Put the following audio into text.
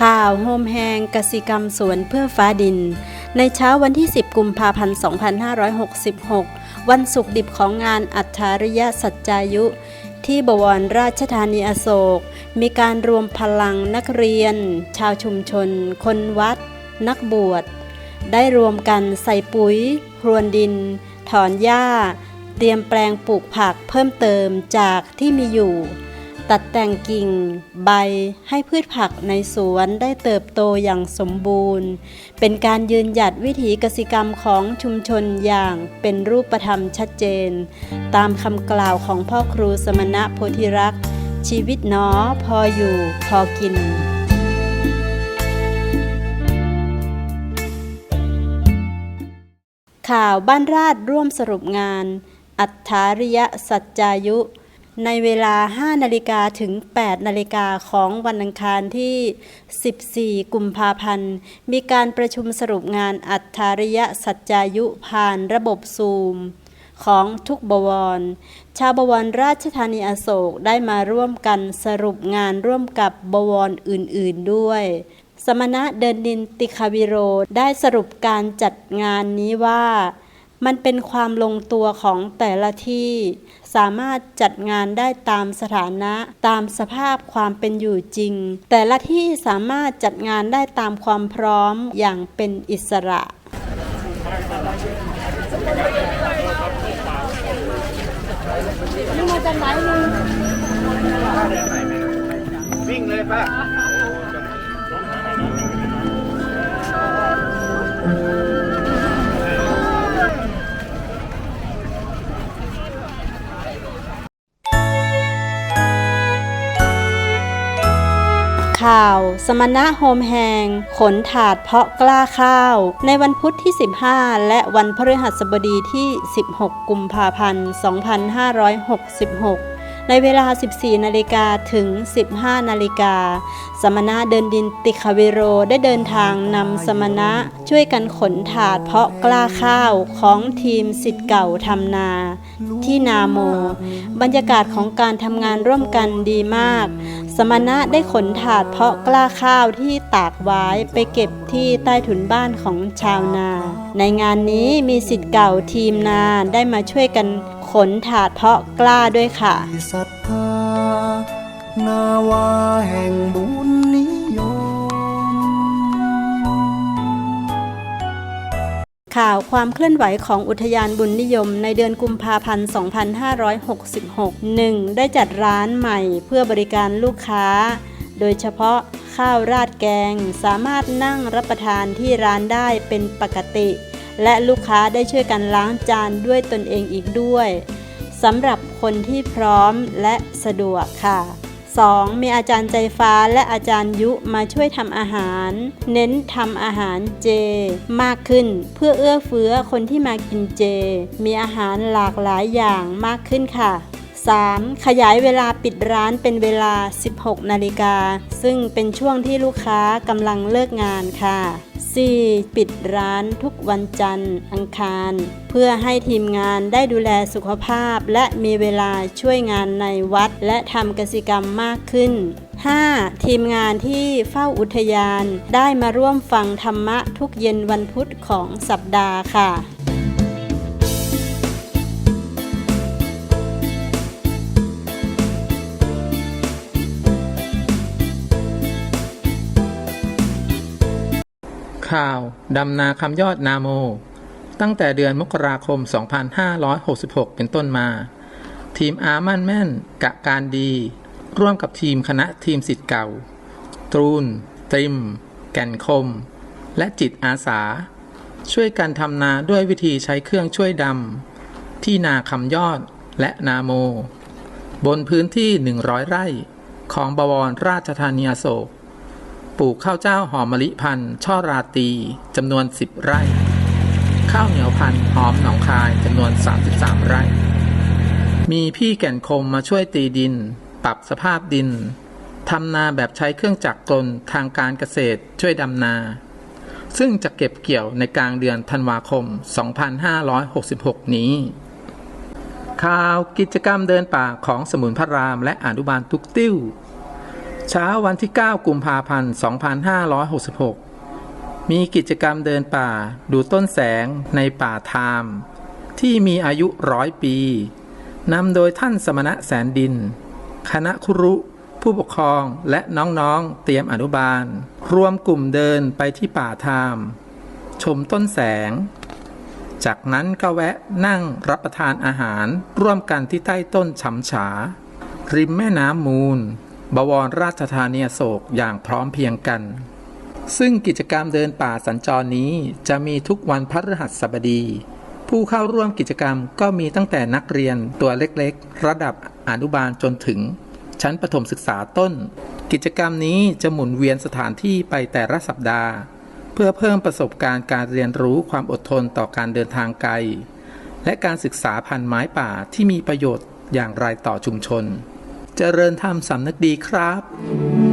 ข่าวโฮมแฮงกสิกรรมสวนเพื่อฟ้าดิน ในเช้าวันที่ 10 กุมภาพันธ์ 2566 วันศุกร์ดิบของงานอัจฉริยะสัจจายุ ที่บวรราชธานีอโศก มีการรวมพลังนักเรียน ชาวชุมชน คนวัด นักบวช ได้รวมกันใส่ปุ๋ย พรวนดิน ถอนหญ้า เตรียมแปลงปลูกผักเพิ่มเติมจากที่มีอยู่ ตัดแต่งกิ่งใบให้พืชผักในสวนได้เติบโตอย่างสมบูรณ์ เป็นการยืนหยัดวิถีกสิกรรมของชุมชนอย่างเป็นรูปธรรมชัดเจน ตามคำกล่าวของพ่อครูสมณะโพธิรักษ์ ชีวิตหนอพออยู่พอกินข่าวบ้านราชร่วมสรุปงาน อัจฉริยสัจจายุ ในเวลา 5 นาฬิกาถึง 8 นาฬิกาของวันอังคารที่ 14 กุมภาพันธ์ มีการประชุมสรุปงานอัจฉริยสัจจายุผ่านระบบซูม ของทุกบวร ชาวบวรราชธานีอโศกได้มาร่วมกันสรุปงานร่วมกับบวรอื่น ๆ ด้วย สมณะเดินดินติคาวิโรได้สรุปการจัดงานนี้ว่า มันเป็นความลงตัวของแต่ละที่ สามารถจัดงานได้ตามสถานะตามสภาพความเป็นอยู่จริง แต่ละที่สามารถจัดงานได้ตามความพร้อมอย่างเป็นอิสระวิ่งเลยป้า ข่าว สมณะโฮมแฮง ขนถาดเพาะกล้าข้าว ในวันพุธที่ 15 และวันพฤหัสบดีที่ 16 กุมภาพันธ์ 2566 ในเวลา 14 นาฬิกาถึง 15 นาฬิกา สมณะเดินดินติคาเวโรได้เดินทางนำสมณะช่วยกันขนถาดเพาะกล้าข้าวของทีมสิทธิ์เก่าทำนา ที่นาโม บรรยากาศของการทำงานร่วมกันดีมาก สมณะได้ขนถาดเพาะกล้าข้าวที่ตากไว้ไปเก็บที่ใต้ถุนบ้านของชาวนา ในงานนี้มีสิทธิ์เก่าทีมนาได้มาช่วยกัน ขนถาดเพาะกล้าด้วยค่ะศรัทธานาวาแห่งบุญนิยม ข่าวความเคลื่อนไหวของอุทยานบุญนิยม ในเดือนกุมภาพันธ์ 2566 1. ได้จัดร้านใหม่เพื่อบริการลูกค้า โดยเฉพาะข้าวราดแกงสามารถนั่งรับประทานที่ร้านได้เป็นปกติ และลูกค้าได้ช่วยกันล้างจานด้วยตนเองอีกด้วยสำหรับคนที่พร้อมและสะดวกค่ะ 2. มีอาจารย์ใจฟ้าและอาจารย์ยุมาช่วยทำอาหาร เน้นทำอาหารเจ มากขึ้นเพื่อเอื้อเฟื้อคนที่มากินเจ มีอาหารหลากหลายอย่างมากขึ้นค่ะ 3. ขยายเวลาปิดร้านเป็นเวลา 16 นาฬิกา ซึ่งเป็นช่วงที่ลูกค้ากำลังเลิกงานค่ะ 4. ปิดร้านทุกวันจันทร์ อังคาร เพื่อให้ทีมงานได้ดูแลสุขภาพ และมีเวลาช่วยงานในวัด และทำกสิกรรมมากขึ้น 5. ทีมงานที่เฝ้าอุทยานได้มาร่วมฟังธรรมะทุกเย็นวันพุธของสัปดาห์ค่ะ ข่าวดำนาคำยอดนาโม ตั้งแต่เดือนมกราคม 2566 เป็นต้นมา ทีมอามั่นแม่น กะการดี ร่วมกับทีมคณะทีมสิทธิ์เก่า ตรูนตริม แก่นคม และจิตอาสา ช่วยกันทำนาด้วยวิธีใช้เครื่องช่วยดำ ที่นาคำยอดและนาโม บนพื้นที่ 100 ไร่ ของบวรราชธานีอโศก ปลูกข้าวเจ้าหอมมะลิพันธุ์ช่อราตีจำนวน 10 ไร่ ข้าวเหนียวพันธุ์หอมหนองคายจำนวน 33 ไร่ มีพี่แก่นคมมาช่วยตีดิน ปรับสภาพดินทำนาแบบใช้เครื่องจักรกลทางการเกษตรช่วยดำนา ซึ่งจะเก็บเกี่ยวในกลางเดือนธันวาคม 2566 นี้ข่าวกิจกรรมเดินป่าของสมุนพระรามและอนุบาลตุกติ้ว เช้าวันที่ 9 กุมภาพันธ์ 2566 มีกิจกรรมเดินป่าดูต้นแสงในป่าไทม์ที่มีอายุร้อยปี นำโดยท่านสมณะแสนดิน คณะครุผู้ปกครองและน้องๆเตรียมอนุบาล รวมกลุ่มเดินไปที่ป่าไทม์ชมต้นแสง จากนั้นก็แวะนั่งรับประทานอาหารร่วมกันที่ใต้ต้นฉำฉา ริมแม่น้ำมูล บวรราชธานีโศกอย่างพร้อมเพียงกัน ซึ่งกิจกรรมเดินป่าสัญจรนี้จะมีทุกวันพฤหัสบดี ผู้เข้าร่วมกิจกรรมก็มีตั้งแต่นักเรียนตัวเล็กๆ ระดับอนุบาลจนถึง ชั้นประถมศึกษาต้น กิจกรรมนี้จะหมุนเวียนสถานที่ไปแต่ละสัปดาห์ เพื่อเพิ่มประสบการณ์การเรียนรู้ความอดทนต่อการเดินทางไกล และการศึกษาพันไม้ป่าที่มีประโยชน์อย่างไรต่อชุมชน เจริญธรรมสำนึกดีครับ